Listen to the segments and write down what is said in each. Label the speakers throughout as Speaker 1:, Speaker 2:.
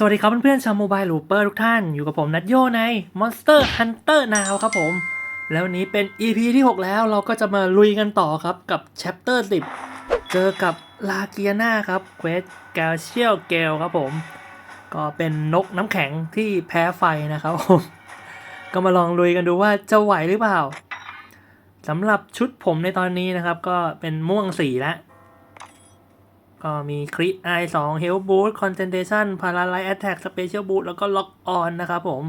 Speaker 1: สวัสดีครับเพื่อนๆชาวโมบายลูเปอร์ทุกท่าน อยู่กับผมนัทโยใน Monster Hunter Now ครับผม แล้ววันนี้เป็น EP ที่ 6 แล้วเราก็จะมาลุยกันต่อครับกับ Chapter 10 เจอกับลาเกียนาครับเควสแกลเชียลเกลครับผม ก็เป็นนกน้ำแข็งที่แพ้ไฟนะครับผม ก็มาลองลุยกันดูว่าจะไหวหรือเปล่าสำหรับชุดผมในตอนนี้นะครับ ก็เป็นม่วงสีแล้ว ก็มีคริไอสองเฮลบูทคอนเซนเทชันพาราไลแอตแทกสเปเชียลบูทแล้วก็ล็อกออนนะครับผม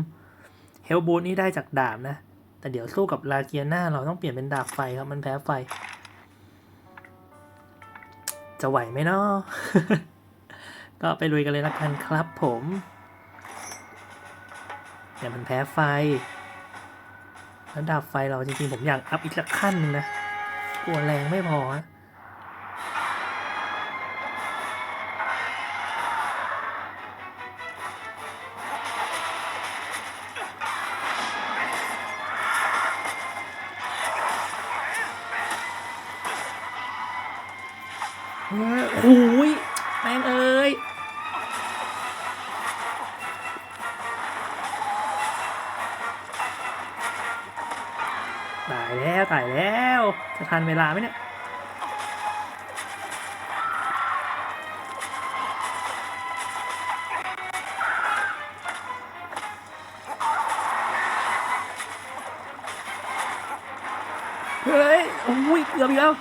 Speaker 1: เฮลบูทนี่ได้จากดาบนะ แต่เดี๋ยวสู้กับลาเกียนาเราต้องเปลี่ยนเป็นดาบไฟครับ มันแพ้ไฟ จะไหวไหมเนาะก็ไปลุยกันเลยละกันครับผมเดี๋ยวมันแพ้ไฟแล้วดาบไฟเราจริงๆผมอยากอัพอีกสักขั้นหนึงนะกลัวแรงไม่พอฮะ เฮ้ยโอ้ยแม่งเอ้ยตายแล้วตายแล้วจะทันเวลาไหมเนี่ยเฮ้ยโอ้ยเกือบอีกแล้ว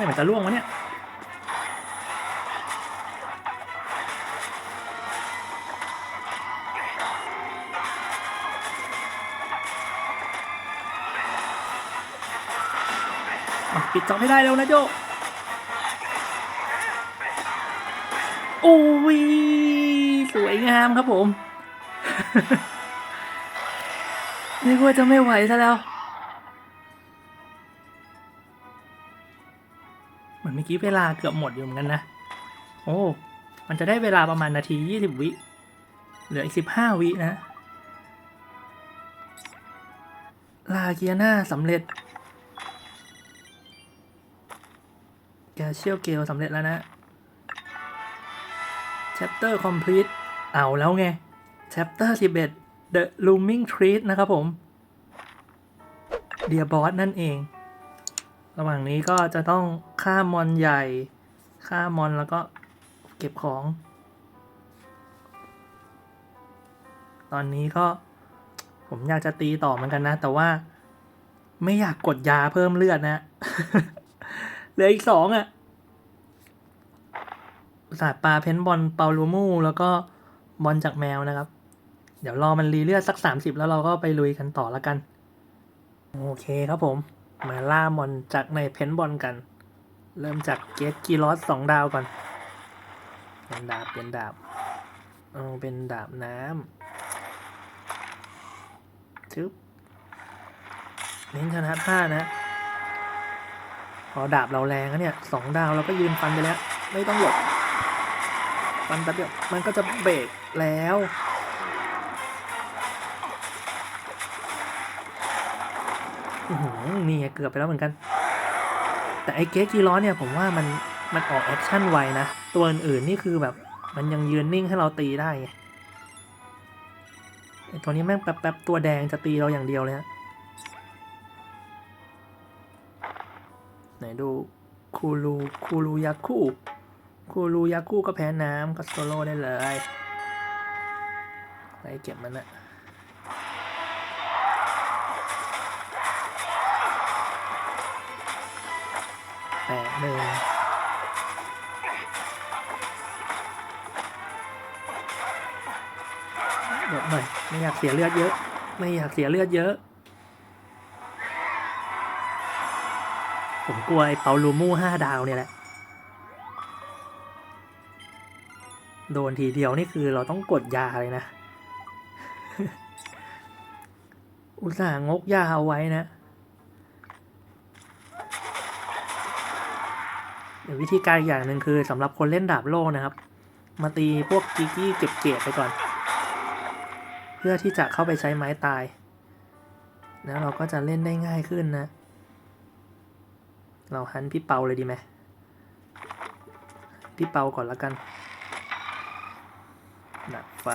Speaker 1: ไม่เหมือนจะล่วงวะเนี่ยปิดจอบให้ได้เร็วนะโจโอ้ยสวยงามครับผม นึกว่าจะไม่ไหวซะแล้ว มือนเมื่อกี้เวลาเกือบหมดอยู่เหมือนกันนะ โอ้ มันจะได้เวลาประมาณนาทียี่สิบวิ เหลืออีกสิบห้าวินะ ลาเกียนาสำเร็จ แกเชียลเกลสำเร็จแล้วนะ chapter complete เอาแล้วไง chapter 11 the looming treat นะครับผม เดียบอสนั่นเอง ระหว่างนี้ก็จะต้อง ฆ่ามอนใหญ่ฆ่ามอนแล้วก็เก็บของ ตอนนี้ก็ผมอยากจะตีต่อเหมือนกันนะ แต่ว่าไม่อยากกดยาเพิ่มเลือดนะ เหลืออีกสองอะ่ะศาสตร์ปลาเพนบอลเปาลูมูแล้วก็บอลจากแมวนะครับ เดี๋ยวรอมันรีเลือดสักสามสิบแล้วเราก็ไปลุยกันต่อแล้วกัน โอเคครับผม มาล่ามอนจากในเพนบอลกัน เริ่มจากเกตกีรอสสองดาวก่อน เป็นดาบ เป็นดาบเอาเป็นดาบน้ำทึบเน้นชนะท่านะ พอดาบเราแรงแล้วเนี่ยสองดาวเราก็ยืนฟันไปแล้ว ไม่ต้องหลบฟันแป๊บเดียวมันก็จะเบรกแล้วอื้อหือนี่เกือบไปแล้วเหมือนกัน แต่ไอ้เกสกีร้อนเนี่ยผมว่ามันมันออกแอคชั่นไวนะ ตัวอื่นๆนี่คือแบบมันยังยืนนิ่งให้เราตีได้ไอ้ตัวนี้แม่งแป๊บๆตัวแดงจะตีเราอย่างเดียวเลยฮะไหนดูคูรูคูรูยาคูคูรูยาคูก็แพ้น้ำก็โซโล่ได้เลยไปเก็บมันนะ หน่อย ไม่อยากเสียเลือดเยอะ ไม่อยากเสียเลือดเยอะ ผมกลัวไอ้เปาลูมูห้าดาวเนี่ยแหละ โดนทีเดียวนี่คือเราต้องกดยาเลยนะ อุตส่าห์งกยาเอาไว้นะเดี๋ยววิธีการอย่างหนึ่งคือสำหรับคนเล่นดาบโล่นะครับ มาตีพวกกิกกี้เก็บเกียรไปก่อน เพื่อที่จะเข้าไปใช้ไม้ตาย แล้วเราก็จะเล่นได้ง่ายขึ้นนะ เราหันพี่เปาเลยดีไหมพี่เปาก่อนละกันดับไฟ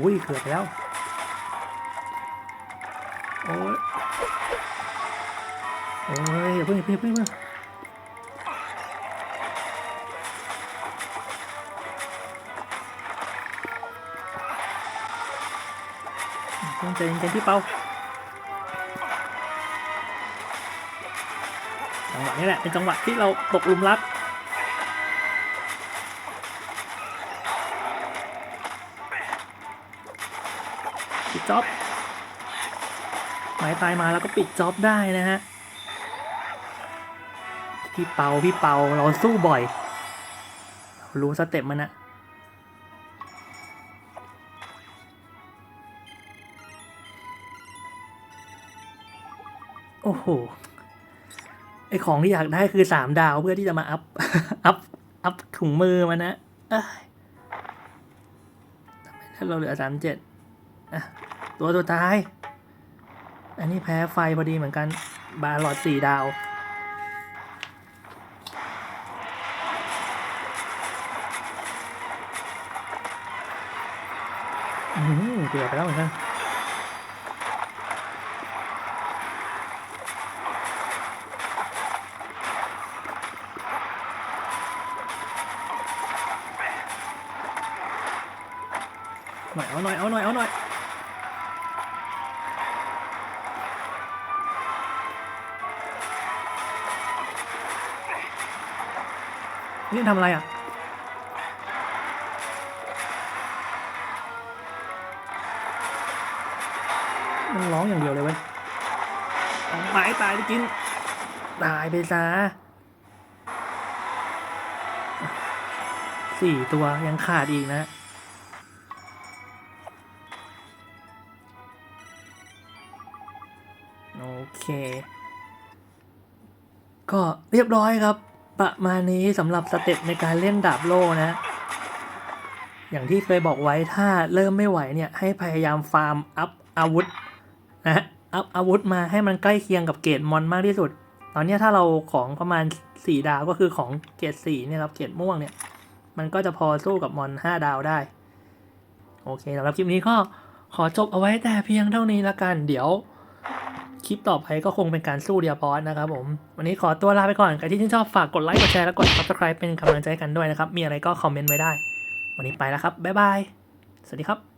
Speaker 1: อุ้ยเกือบแล้ว โอ้ย โอ้ยอย่าเพิ่งอย่าเพิ่งอย่าเพิ่งอย่าเพิ่งต้องใจเย็นๆพี่เปาจังหวะนี้แหละ เป็นจังหวะที่เราตกลุมรัก ปิดจ็อบหมายตายมาแล้วก็ปิดจ็อบได้นะฮะพี่เปาพี่เปาเราสู้บ่อย รู้สเต็ปมันนะโอ้โห ไอของที่อยากได้คือสามดาวเพื่อที่จะมาอัพ อัพ อัพถุงมือมันนะเอ้ยถ้าเราเหลือสามเจ็ด ตัวตัวท้าย อันนี้แพ้ไฟพอดีเหมือนกัน บาลอดสี่ดาว อืมเกือบไปแล้วเหมือนกันหน่อยเอาหน่อยเอาหน่อยเอาหน่อย นี่ทำอะไรอะมันร้องอย่างเดียวเลยเว้ยเอาไม้ตายไปกิน ตายไปซะสี่ตัวยังขาดอีกนะโอเค ก็เรียบร้อยครับ ประมาณนี้สำหรับสเต็ปในการเล่นดาบโล่นะ อย่างที่เคยบอกไว้ถ้าเริ่มไม่ไหวเนี่ยให้พยายามฟาร์มอัพอาวุธนะอัพอาวุธมาให้มันใกล้เคียงกับเกรดมอนมากที่สุด ตอนนี้ถ้าเราของประมาณ 4 ดาวก็คือของเกรด4เนี่ยครับเกรดม่วงเนี่ยมันก็จะพอสู้กับมอน 5 ดาวได้ โอเคสำหรับคลิปนี้ก็ขอจบเอาไว้แต่เพียงเท่านี้ละกัน เดี๋ยว คลิปต่อไปก็คงเป็นการสู้เดียบอสนะครับผม วันนี้ขอตัวลาไปก่อนใครที่ชื่นชอบฝากกดไลค์กดแชร์และกด subscribe เป็นกำลังใจกันด้วยนะครับ มีอะไรก็คอมเมนต์ไว้ได้ วันนี้ไปแล้วครับบ๊ายบายสวัสดีครับ